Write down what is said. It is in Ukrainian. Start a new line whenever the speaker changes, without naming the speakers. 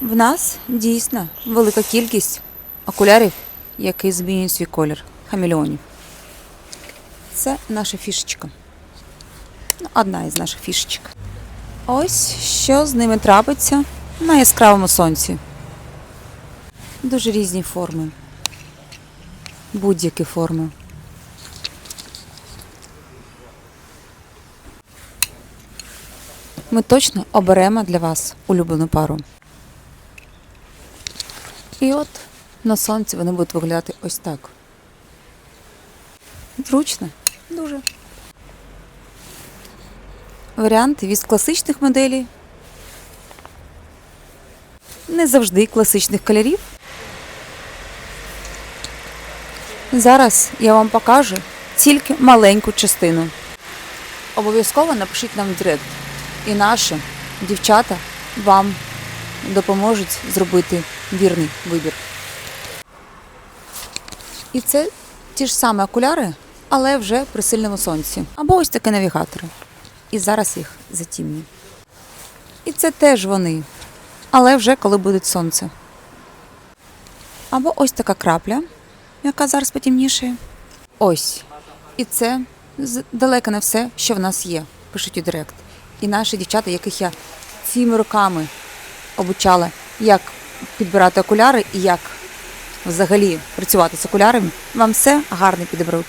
В нас дійсно велика кількість окулярів, які змінюють свій колір хамелеонів. Це наша фішечка. Ну, одна із наших фішечок. Ось що з ними трапиться на яскравому сонці. Дуже різні форми. Будь-які форми. Ми точно оберемо для вас улюблену пару. І от на сонці вони будуть виглядати ось так. Зручно. Дуже. Варіанти від класичних моделей. Не завжди класичних кольорів. Зараз я вам покажу тільки маленьку частину. Обов'язково напишіть нам в директ. І наші дівчата вам допоможуть зробити вірний вибір. І це ті ж самі окуляри, але вже при сильному сонці. Або ось такі навігатори. І зараз їх затімню. І це теж вони, але вже коли буде сонце. Або ось така крапля, яка зараз потемнішає. Ось. І це далеко не все, що в нас є. Пишуть у директ. І наші дівчата, яких я цими роками обучала, як підбирати окуляри і як взагалі працювати з окулярами, вам все гарно підіберуть.